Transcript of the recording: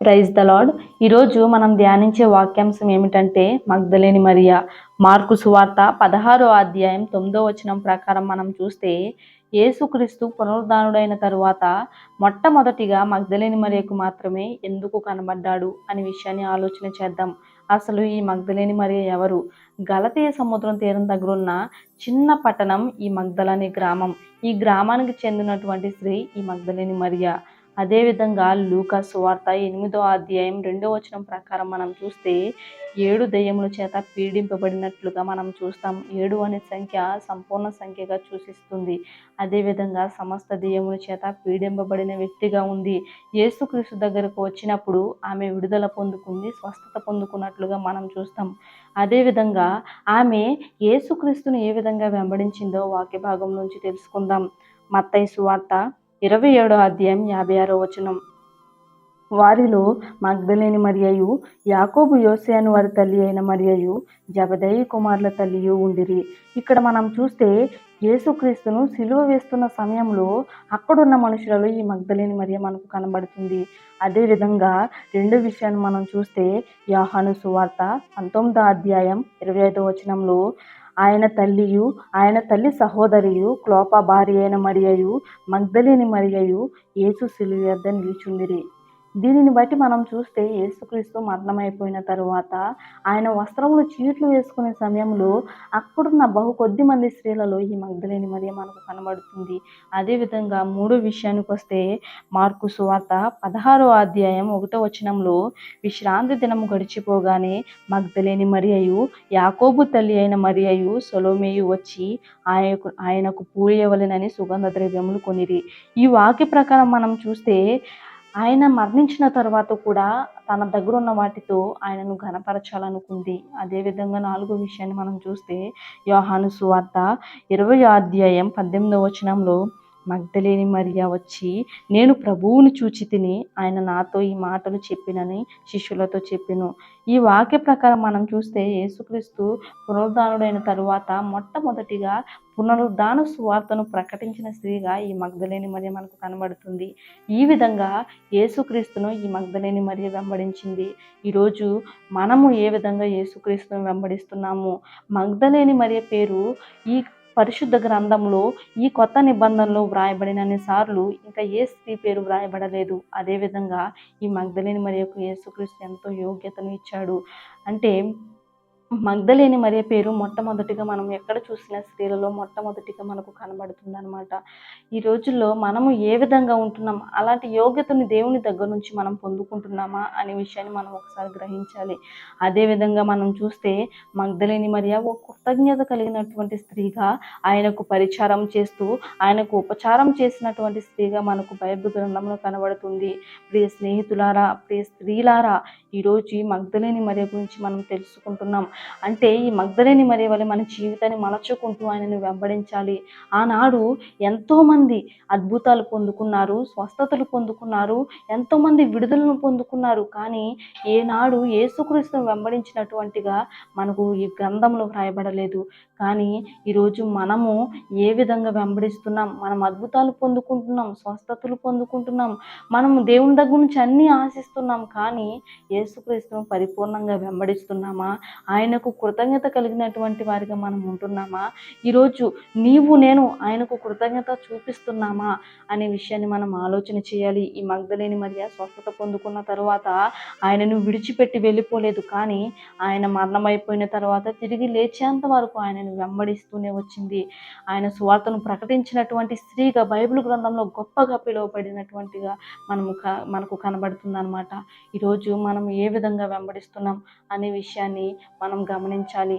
Praise the lord ఈరోజు మనం ధ్యానించే వాక్యాంశం ఏమిటంటే మగ్ధలేని మరియా. మార్కు సువార్త పదహారో అధ్యాయం తొమ్మిదో వచనం ప్రకారం మనం చూస్తే యేసుక్రీస్తు పునరుద్ధానుడైన తరువాత మొట్టమొదటిగా మగ్ధలేని మరియకు మాత్రమే ఎందుకు కనబడ్డాడు అనే విషయాన్ని ఆలోచన చేద్దాం. అసలు ఈ మగ్ధలేని మరియ ఎవరు? గలతీయ సముద్రం తీరం దగ్గర ఉన్న చిన్న పట్టణం ఈ మగ్ధలనే గ్రామం. ఈ గ్రామానికి చెందినటువంటి స్త్రీ ఈ మగ్ధలేని మరియా. అదేవిధంగా లూకా సువార్త ఎనిమిదో అధ్యాయం రెండో వచనం ప్రకారం మనం చూస్తే ఏడు దయ్యముల చేత పీడింపబడినట్లుగా మనం చూస్తాం. ఏడు అనే సంఖ్య సంపూర్ణ సంఖ్యగా సూచిస్తుంది. అదేవిధంగా సమస్త దయ్యముల చేత పీడింపబడిన వ్యక్తిగా ఉంది. యేసుక్రీస్తు దగ్గరకు వచ్చినప్పుడు ఆమె విడుదల పొందుకుంది స్వస్థత పొందుకున్నట్లుగా మనం చూస్తాం. అదేవిధంగా ఆమె యేసుక్రీస్తును ఏ విధంగా వెంబడించిందో వాక్య భాగం నుంచి తెలుసుకుందాం. మత్తయి సువార్త ఇరవై ఏడో అధ్యాయం యాభై ఆరో వచనం. వారిలో మగ్ధలేని మరియయు యాకోబు యోసేను వారి తల్లి అయిన మరియయు జబదయి కుమారుల తల్లియు ఉండిరి. ఇక్కడ మనం చూస్తే యేసుక్రీస్తును సిలువ వేస్తున్న సమయంలో అక్కడున్న మనుషులలో ఈ మగ్ధలేని మరియ మనకు కనబడుతుంది. అదేవిధంగా రెండు విషయాన్ని మనం చూస్తే యాహాను సువార్త పంతొమ్మిదో అధ్యాయం ఇరవై ఐదో వచనంలో ఆయన తల్లియు ఆయన తల్లి సహోదరియు క్లోప భార్య అయిన మరియయు మగ్ధలేని మరియయు యేసు సిలువ వద్ద దీనిని బట్టి మనం చూస్తే యేసుక్రీస్తు మరణమైపోయిన తరువాత ఆయన వస్త్రములు చీట్లు వేసుకునే సమయంలో అక్కడున్న బహు కొద్ది మంది స్త్రీలలో ఈ మగ్ధలేని మరియ మనకు కనబడుతుంది అదేవిధంగా మూడో విషయానికి వస్తే మార్కు సువార్త పదహారో అధ్యాయం ఒకటో వచనంలో విశ్రాంతి దినము గడిచిపోగానే మగ్ధలేని మరియయు యాకోబు తల్లి అయిన మరియయు సొలోమేయు వచ్చి ఆయనకు ఆయనకు పూయవలెనని సుగంధ ద్రవ్యములు కొనిరి. ఈ వాక్య ప్రకారం మనం చూస్తే ఆయన మరణించిన తర్వాత కూడా తన దగ్గర ఉన్న వాటితో ఆయనను ఘనపరచాలనుకుంది. అదేవిధంగా నాలుగో విషయాన్ని మనం చూస్తే యోహాను సువార్త ఇరవై అధ్యాయం పద్దెనిమిదవ వచనంలో మగ్ధలేని మరియా వచ్చి నేను ప్రభువుని చూచి తిని ఆయన నాతో ఈ మాటలు చెప్పినని శిష్యులతో చెప్పిను. ఈ వాక్య ప్రకారం మనం చూస్తే యేసుక్రీస్తు పునరుద్ధానుడైన తరువాత మొట్టమొదటిగా పునరుద్ధాన సువార్తను ప్రకటించిన స్త్రీగా ఈ మగ్ధలేని మరియ మనకు కనబడుతుంది. ఈ విధంగా యేసుక్రీస్తును ఈ మగ్ధలేని మరియ వెంబడించింది. ఈరోజు మనము ఏ విధంగా యేసుక్రీస్తును వెంబడిస్తున్నాము? మగ్ధలేని మరియ పేరు ఈ పరిశుద్ధ గ్రంథంలో ఈ కొత్త నిబంధనలో వ్రాయబడినన్ని సార్లు ఇంకా ఏ స్త్రీ పేరు వ్రాయబడలేదు. అదేవిధంగా ఈ మగ్ధలేని మరియకు యేసుక్రీస్తు ఎంతో యోగ్యతను ఇచ్చాడు. అంటే మగ్ధలేని మరియ పేరు మొట్టమొదటిగా మనం ఎక్కడ చూసిన స్త్రీలలో మొట్టమొదటిగా మనకు కనబడుతుంది అనమాట ఈ రోజుల్లో మనము ఏ విధంగా ఉంటున్నాం? అలాంటి యోగ్యతని దేవుని దగ్గర నుంచి మనం పొందుకుంటున్నామా అనే విషయాన్ని మనం ఒకసారి గ్రహించాలి. అదేవిధంగా మనం చూస్తే మగ్ధలేని మరియ ఒక కృతజ్ఞత కలిగినటువంటి స్త్రీగా ఆయనకు పరిచారం చేస్తూ ఆయనకు ఉపచారం చేసినటువంటి స్త్రీగా మనకు బైబిల్ గ్రంథంలో కనబడుతుంది. ప్రియ స్నేహితులారా ప్రియ స్త్రీలారా ఈరోజు ఈ మగ్ధలేని మరియ గురించి మనం తెలుసుకుంటున్నాం. అంటే ఈ మగ్ధలేని మరి వల్ల మన జీవితాన్ని మలచుకుంటూ ఆయనను వెంబడించాలి. ఆనాడు ఎంతోమంది అద్భుతాలు పొందుకున్నారు స్వస్థతలు పొందుకున్నారు ఎంతోమంది విడుదలను పొందుకున్నారు. కానీ ఏనాడు యేసుక్రీస్తును వెంబడించినటువంటిగా మనకు ఈ గ్రంథంలో వ్రాయబడలేదు. కానీ ఈరోజు మనము ఏ విధంగా వెంబడిస్తున్నాం? మనం అద్భుతాలు పొందుకుంటున్నాం స్వస్థతలు పొందుకుంటున్నాం మనం దేవుని దగ్గర నుంచి అన్నీ ఆశిస్తున్నాం. కానీ యేసుక్రీస్తును పరిపూర్ణంగా వెంబడిస్తున్నామా? ఆయన ఆయనకు కృతజ్ఞత కలిగినటువంటి వారిగా మనం ఉంటున్నామా? ఈరోజు నీవు నేను ఆయనకు కృతజ్ఞత చూపిస్తున్నామా అనే విషయాన్ని మనం ఆలోచన చేయాలి. ఈ మగ్ధలేని మరియ స్వస్థత పొందుకున్న తర్వాత ఆయనను విడిచిపెట్టి వెళ్ళిపోలేదు. కానీ ఆయన మరణమైపోయిన తర్వాత తిరిగి లేచేంత వరకు ఆయనను వెంబడిస్తూనే వచ్చింది. ఆయన సువార్తను ప్రకటించినటువంటి స్త్రీగా బైబిల్ గ్రంథంలో గొప్పగా పిలువబడినటువంటిగా మనము క మనకు కనబడుతుంది అనమాట ఈరోజు మనం ఏ విధంగా వెంబడిస్తున్నాం అనే విషయాన్ని మనం గమనించాలి.